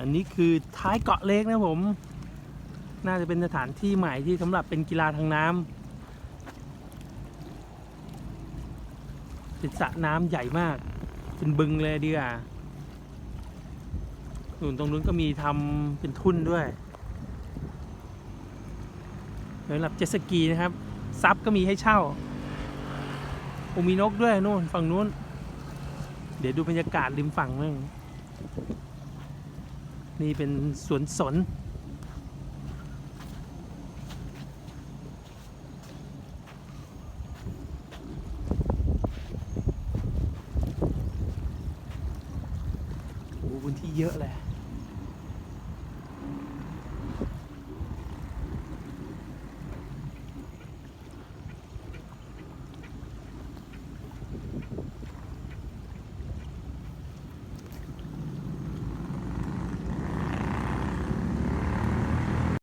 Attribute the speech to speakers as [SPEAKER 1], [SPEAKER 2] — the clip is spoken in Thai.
[SPEAKER 1] อันนี้คือท้ายเกาะเล็กนะผม น่าจะเป็นสถานที่ใหม่ที่สำหรับเป็นกีฬาทางน้ำเป็นสระน้ำใหญ่มาก เป็นบึงเลยดีกว่าส่วนตรงนู้นก็มีทำเป็นทุ่นด้วยสำหรับเจ็ตสกีนะครับ ซับก็มีให้เช่าโอมีนกด้วยนู่นฝั่งนู้น เดี๋ยวดูบรรยากาศริมฝั่งมั่ง นี่เป็นสวนสน โอ้พื้นที่เยอะเลย